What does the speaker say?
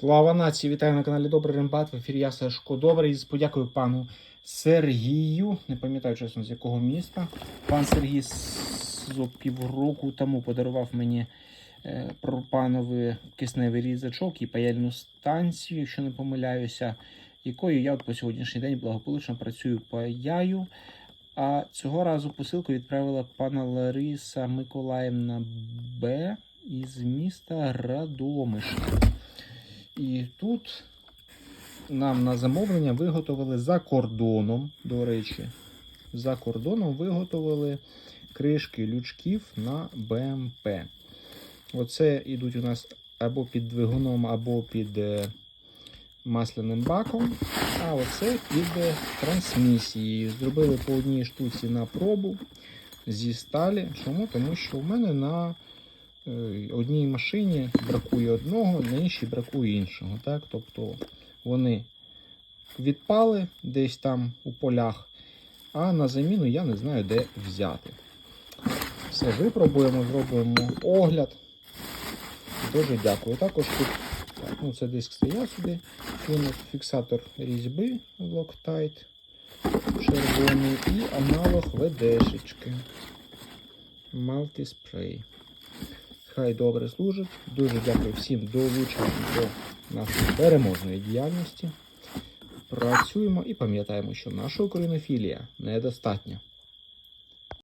Слава нації! Вітаю на каналі Добрий Рембат. В ефірі я Сашко Добрий. З подякою пану Сергію. Не пам'ятаю чесно з якого міста. Пан Сергій з півроку тому подарував мені е, пропановий кисневий різачок і паяльну станцію, якщо не помиляюся, якою я от по сьогоднішній день благополучно працюю паяю. А цього разу посилку відправила пана Лариса Миколаївна Б. із міста Радомиш. І тут нам на замовлення виготовили за кордоном, до речі, за кордоном виготовили кришки лючків на БМП. Оце йдуть у нас або під двигуном, або під е, масляним баком. А оце під е, трансмісією. Зробили по одній штуці на пробу зі сталі. Чому? Тому що в мене на одній машині бракує одного, на іншій бракує іншого. Так? Тобто вони відпали десь там у полях, а на заміну я не знаю, де взяти. Все, випробуємо, зробимо огляд. Дуже дякую. Також тут ну, це диск стояв сюди. Він фіксатор різьби Loctite червоний і аналог ведешечки. Multispray. Хай добре служить. Дуже дякую всім долученим до нашої переможної діяльності. Працюємо і пам'ятаємо, що наша українофілія недостатня.